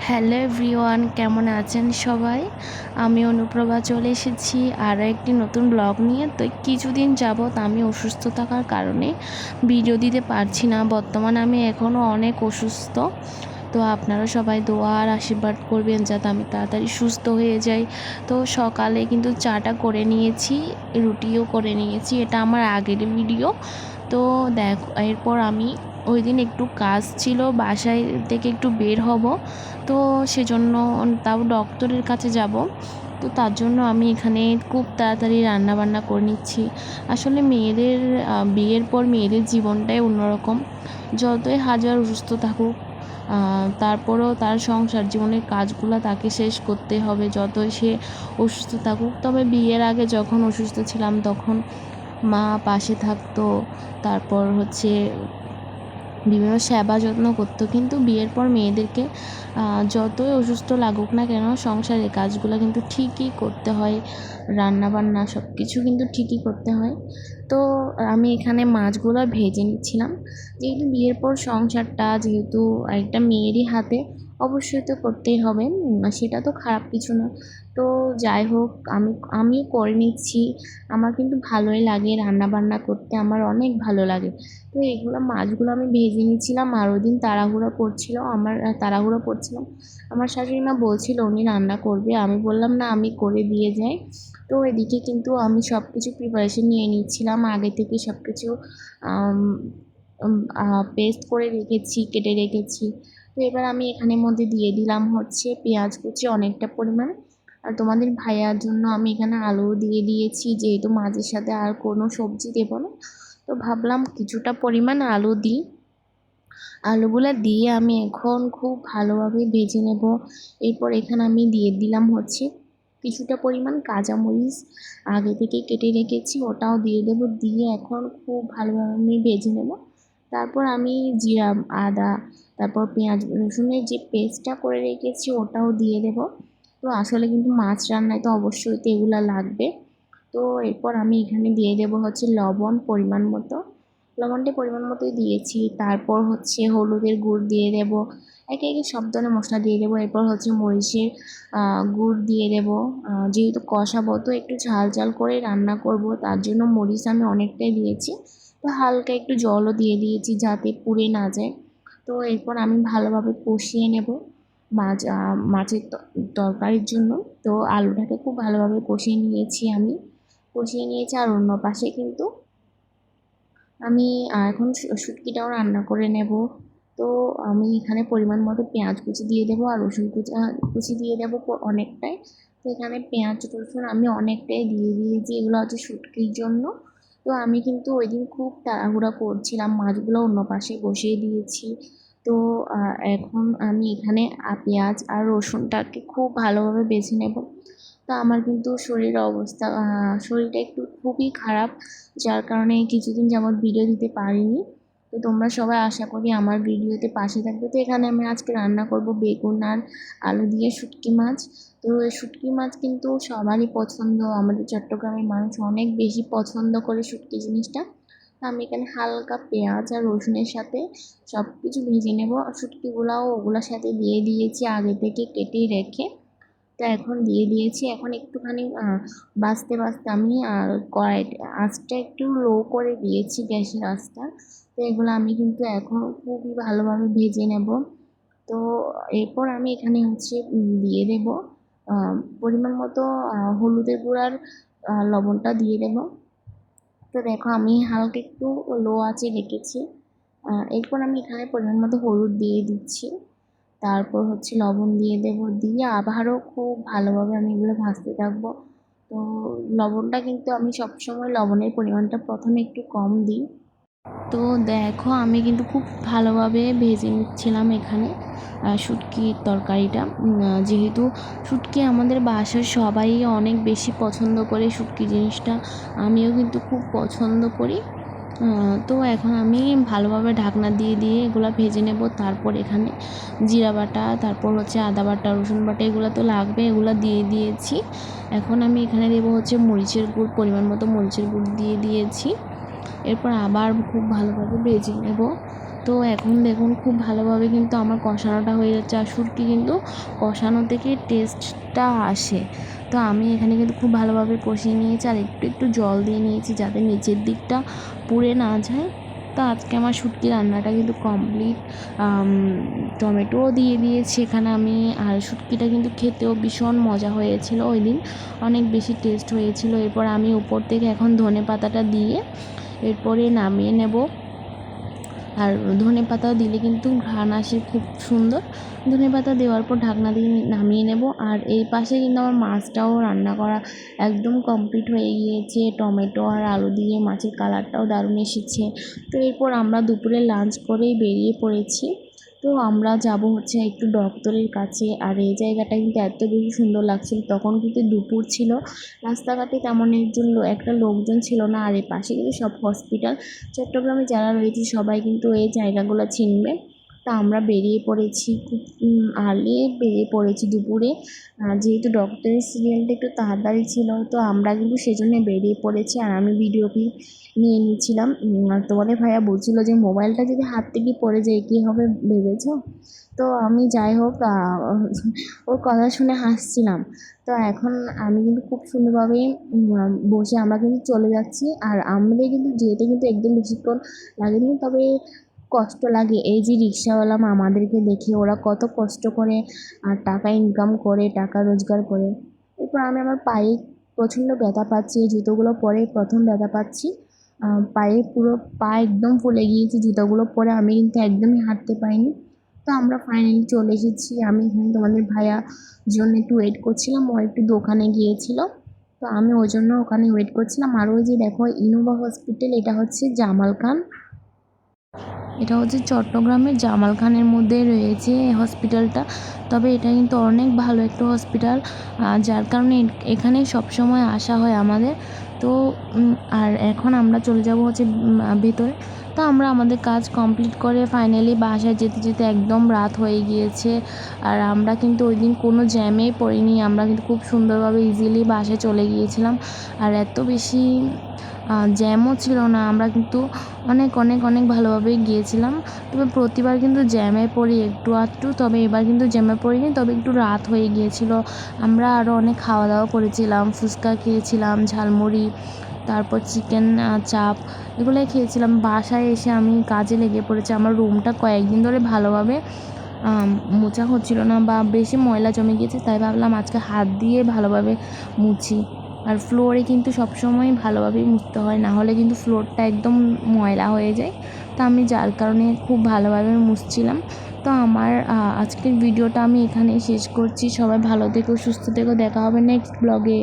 Hello everyone, কেমন আছেন সবাই? আমি অনুপ্রভা চলে এসেছি আরও একটি নতুন ব্লগ নিয়ে। তো কিছুদিন যাবৎ আমি অসুস্থ থাকার কারণে ভিডিও দিতে পারছি না। বর্তমানে আমি এখনও অনেক অসুস্থ। তো আপনারা সবাই দোয়া আর আশীর্বাদ করবেন যাতে আমি তাড়াতাড়ি সুস্থ হয়ে যাই। তো সকালে কিন্তু চাটা করে নিয়েছি, রুটিও করে নিয়েছি। এটা আমার আগের ভিডিও। তো দেখ, এরপর আমি ওই দিন একটু কাজ ছিল, বাসায় থেকে একটু বের হব। তো সেজন্য তাও ডক্টরের কাছে যাব। তো তার জন্য আমি এখানে খুব তাড়াতাড়ি রান্না বান্না করে নিচ্ছি। আসলে মেয়েদের বিয়ের পর মেয়েদের জীবনটাই অন্যরকম। যতই হাজার অসুস্থ থাকুক তারপরেও তার সংসার জীবনের কাজগুলো তাকে শেষ করতে হবে। যতই সে অসুস্থ থাকুক, তবে বিয়ের আগে যখন অসুস্থ ছিলাম, তখন মা পাশে থাকতো। তারপর হচ্ছে বিভিন্ন সেবা যত্ন করতো। কিন্তু বিয়ের পর মেয়েদেরকে যতই অসুস্থ লাগুক না কেন, সংসারের কাজগুলো কিন্তু ঠিকই করতে হয়। রান্না বান্না সব কিছু কিন্তু ঠিকই করতে হয়। তো আমি এখানে মাছগুলো ভেজে নিচ্ছিলাম। যেহেতু বিয়ের পর সংসারটা, যেহেতু একটা মেয়েরই হাতে অবশ্যই তো করতেই হবে। সেটা তো খারাপ কিছু না। তো যাই হোক, আমি আমিও করে নিচ্ছি। আমার কিন্তু ভালোই লাগে রান্না বান্না করতে, আমার অনেক ভালো লাগে। তো এগুলো মাছগুলো আমি ভেজে নিচ্ছিলাম আর ওই দিন তাড়াহুড়ো করছিল, আমার তাড়াহুড়ো করছিলাম আমার শাশুড়ি মা বলছিল, উনি রান্না করবে। আমি বললাম, না, আমি করে দিয়ে যাই। তো এদিকে কিন্তু আমি সব কিছু প্রিপারেশন নিয়ে নিচ্ছিলাম। আগে থেকে সব কিছু পেস্ট করে রেখেছি, কেটে রেখেছি। তো এবার আমি এখানের মধ্যে দিয়ে দিলাম হচ্ছে পেঁয়াজ কুচি অনেকটা পরিমাণ। আর তোমাদের ভাইয়ার জন্য আমি এখানে আলু দিয়ে দিয়েছি, যেহেতু মাছের সাথে আর কোনো সবজি দেবো না। তো ভাবলাম কিছুটা পরিমাণ আলু দিই। আলুগুলো দিয়ে আমি এখন খুব ভালোভাবে ভেজে নেব। এরপর এখানে আমি দিয়ে দিলাম হচ্ছে কিছুটা পরিমাণ কাঁচামরিচ। আগে থেকে কেটে রেখেছি, ওটাও দিয়ে দেবো। দিয়ে এখন খুব ভালোভাবে আমি ভেজে নেব। তারপর আমি জিরা আদা, তারপর পেঁয়াজ, রসুনের যে পেস্টটা করে রেখেছি ওটাও দিয়ে দেব। তো আসলে কিন্তু মাছ রান্নায় তো অবশ্যই তো এগুলো লাগবে। তো এরপর আমি এখানে দিয়ে দেবো হচ্ছে লবণ পরিমাণ মতো। লবণটা পরিমাণ মতোই দিয়েছি। তারপর হচ্ছে হলুদের গুড় দিয়ে দেবো। একে একে সব ধরনের মশলা দিয়ে দেবো। এরপর হচ্ছে মরিচের গুড় দিয়ে দেবো। যেহেতু কষাবো তো একটু ঝাল ঝাল করে রান্না করব। তার জন্য মরিচ আমি অনেকটাই দিয়েছি। তো হালকা একটু জলও দিয়ে দিয়েছি যাতে পুড়ে না যায়। তো এরপর আমি ভালোভাবে কষিয়ে নেব মাছ মাছের তরকারির জন্য। তো আলুটাকে খুব ভালোভাবে কষিয়ে নিয়েছি আমি। কষিয়ে নিয়েছি আর অন্য পাশে কিন্তু আমি এখন শুটকিটাও রান্না করে নেব। তো আমি এখানে পরিমাণ মতো পেঁয়াজ কুচি দিয়ে দেবো আর রসুন কুচি কুচি দিয়ে দেবো অনেকটাই। তো এখানে পেঁয়াজ, রসুন আমি অনেকটাই দিয়ে দিয়েছি। এগুলো হচ্ছে শুটকির জন্য। তো আমি কিন্তু ওই দিন খুব তাড়াহুড়া করছিলাম, মাছগুলো অন্য পাশে বসিয়ে দিয়েছি। তো এখন আমি এখানে পেঁয়াজ আর রসুনটাকে খুব ভালোভাবে বেছে নেব। তো আমার কিন্তু শরীরের অবস্থা শরীরটা একটু খুবই খারাপ, যার কারণে কিছুদিন যেমন ভিডিও দিতে পারিনি। তো তোমরা সবাই আশা করি আমার ভিডিওতে পাশে থাকবে। তো এখানে আমি আজকে রান্না করব বেগুন আর আলু দিয়ে শুটকি মাছ। তো শুটকি মাছ কিন্তু সবারই পছন্দ। আমাদের চট্টগ্রামের মানুষ অনেক বেশি পছন্দ করে শুটকি জিনিসটা। আমি এখানে হালকা পেঁয়াজ আর রসুনের সাথে সব কিছু ভেজে নেব। শুটকিগুলাও ওগুলোর সাথে দিয়ে দিয়েছি আগে থেকে কেটে রেখে। তো এখন দিয়ে দিয়েছি। এখন একটুখানি বাঁচতে বাঁচতে আমি কড়াই আঁচটা একটু লো করে দিয়েছি গ্যাসের আঁচটা। তো এগুলো আমি কিন্তু এখন খুবই ভালোভাবে ভেজে নেব। তো এরপর আমি এখানে হচ্ছে দিয়ে দেব পরিমাণ মতো হলুদের গুঁড়ার লবণটা দিয়ে দেব। তো দেখো আমি হালকা একটু লো আঁচে রেখেছি। এরপর আমি এখানে পরিমাণ মতো হলুদ দিয়ে দিচ্ছি। তারপর হচ্ছে লবণ দিয়ে দেব, দিয়ে আবারও খুব ভালোভাবে আমি এগুলো ভাজতে থাকব। তো লবণটা কিন্তু আমি সবসময় লবণের পরিমাণটা প্রথমে একটু কম দিই। তো দেখো আমি কিন্তু খুব ভালোভাবে ভেজে নিচ্ছিলাম এখানে শুটকির তরকারিটা। যেহেতু শুটকি আমাদের বাসার সবাই অনেক বেশি পছন্দ করে শুটকি জিনিসটা, আমিও কিন্তু খুব পছন্দ করি। তো এখন আমি ভালোভাবে ঢাকনা দিয়ে দিয়ে এগুলো ভেজে নেব। তারপর এখানে জিরা বাটা, তারপর হচ্ছে আদা বাটা, রসুন বাটা এগুলো তো লাগবে, এগুলো দিয়ে দিয়েছি। এখন আমি এখানে দেবো হচ্ছে মরিচের গুড়, পরিমাণ মতো মরিচের গুড় দিয়ে দিয়েছি। এরপর আবার খুব ভালোভাবে ভেজে নেব। তো এখন দেখুন খুব ভালোভাবে কিন্তু আমার কষানোটা হয়ে যাচ্ছে। আর শুটকি কিন্তু কষানো থেকে টেস্টটা আসে। তো আমি এখানে কিন্তু খুব ভালোভাবে কষিয়ে নিয়েছি আর একটু একটু জল দিয়ে নিয়েছি যাতে নিচের দিকটা পুড়ে না যায়। তো আজকে আমার শুটকি রান্নাটা কিন্তু কমপ্লিট টমেটোও দিয়ে দিয়েছি। এখানে আমি, আর শুটকিটা কিন্তু খেতেও ভীষণ মজা হয়েছিল ওই দিন অনেক বেশি টেস্ট হয়েছিল। এরপর আমি উপর থেকে এখন ধনে পাতাটা দিয়ে এরপরে নামিয়ে নেব। আর ধনে পাতা দিলে কিন্তু ঘ্রাণ আসে খুব সুন্দর। ধনে পাতা দেওয়ার পর ঢাকনা দিয়ে নামিয়ে নেব। আর এই পাশে কিন্তু আমার মাছটাও রান্না করা একদম কমপ্লিট হয়ে গিয়েছে। টমেটো আর আলু দিয়ে মাছের কালারটাও দারুণ এসেছে। তো এরপর আমরা দুপুরে লাঞ্চ করেই বেরিয়ে পড়েছি। তো আমরা যাব হচ্ছে একটু ডক্টরের কাছে। আর এই জায়গাটা কিন্তু এত বেশি সুন্দর লাগছিল। তখন কিন্তু দুপুর ছিল। রাস্তাঘাটে তেমন একজন একটা লোকজন ছিল না। আর এ পাশে কিন্তু সব হসপিটাল চট্টগ্রামে যারা রয়েছে সবাই কিন্তু এই জায়গাগুলো চিনবে। তা আমরা বেরিয়ে পড়েছি খুব আর্লি বেরিয়ে পড়েছি দুপুরে। যেহেতু ডক্টরের সিরিয়ালটা একটু তাড়াতাড়ি ছিল, তো আমরা কিন্তু সেজন্য বেরিয়ে পড়েছি আর আমি ভিডিও ক্লিপ নিয়ে নিয়েছিলাম তোমাদের ভাইয়া বলছিল যে মোবাইলটা যদি হাত থেকে পড়ে যায়, কী হবে ভেবেছ? তো আমি যাই হোক ওর কথা শুনে হাসছিলাম। তো এখন আমি কিন্তু খুব সুন্দরভাবেই বসে আমরা কিন্তু চলে যাচ্ছি। আর আমাদের কিন্তু যেতে কিন্তু একদম বেশিক্ষণ লাগেনি। তবে কষ্ট লাগে। এই যে রিক্সাওয়ালা মামাদেরকে দেখে ওরা কত কষ্ট করে আর টাকা ইনকাম করে, টাকা রোজগার করে। এরপর আমি আমার পায়ে প্রচণ্ড ব্যথা পাচ্ছি, এই জুতোগুলো পরে প্রথম ব্যথা পাচ্ছি। পায়ে পুরো পা একদম ফুলে গিয়েছে, জুতোগুলো পরে আমি কিন্তু একদমই হাঁটতে পারিনি। তো আমরা ফাইনালি চলে এসেছি। আমি এখানে তোমাদের ভাইয়া জন্য একটু ওয়েট করছিলাম, ও একটু দোকানে গিয়েছিল। তো আমি ওই জন্য ওখানে ওয়েট করছিলাম। আর ওই যে দেখো ইনোভা হসপিটাল এটা হচ্ছে জামাল খান এটা হচ্ছে চট্টগ্রামের জামাল খানের মধ্যে রয়েছে হসপিটালটা। তবে এটা কিন্তু অনেক ভালো একটা হসপিটাল যার কারণে এখানে সবসময় আসা হয় আমাদের। তো আর এখন আমরা চলে যাব হচ্ছে ভেতরে। তো আমরা আমাদের কাজ কমপ্লিট করে ফাইনালি বাসায় যেতে যেতে একদম রাত হয়ে গিয়েছে। আর আমরা কিন্তু ওই দিন কোনো জ্যামেই পড়িনি। আমরা কিন্তু খুব সুন্দরভাবে ইজিলি বাসায় চলে গিয়েছিলাম। আর এত বেশি জ্যামও ছিল না। আমরা কিন্তু অনেক অনেক অনেক ভালোভাবেই গিয়েছিলাম। তবে প্রতিবার কিন্তু জ্যামে পড়ি একটু আধটু। তবে এবার কিন্তু জ্যামে পড়িনি। তবে একটু রাত হয়ে গিয়েছিল। আমরা আরও অনেক খাওয়া দাওয়া করেছিলাম। ফুচকা খেয়েছিলাম, ঝালমুড়ি, তারপর চিকেন চাপ এগুলোই খেয়েছিলাম। বাসায় এসে আমি কাজে লেগে পড়েছি। আমার রুমটা কয়েকদিন ধরে ভালোভাবে মোছা হচ্ছিল না বা বেশি ময়লা জমে গিয়েছে। তাই ভাবলাম আজকে হাত দিয়ে ভালোভাবে মুছি। আর ফ্লোরে কিন্তু সবসময় ভালোভাবেই মুছতে হয়, না হলে কিন্তু ফ্লোরটা একদম ময়লা হয়ে যায়। তো আমি যার কারণে খুব ভালোভাবে মুছছিলাম। তো আমার আজকের ভিডিওটা আমি এখানেই শেষ করছি। সবাই ভালো থেকো, সুস্থ থেকো। দেখা হবে নেক্সট ব্লগে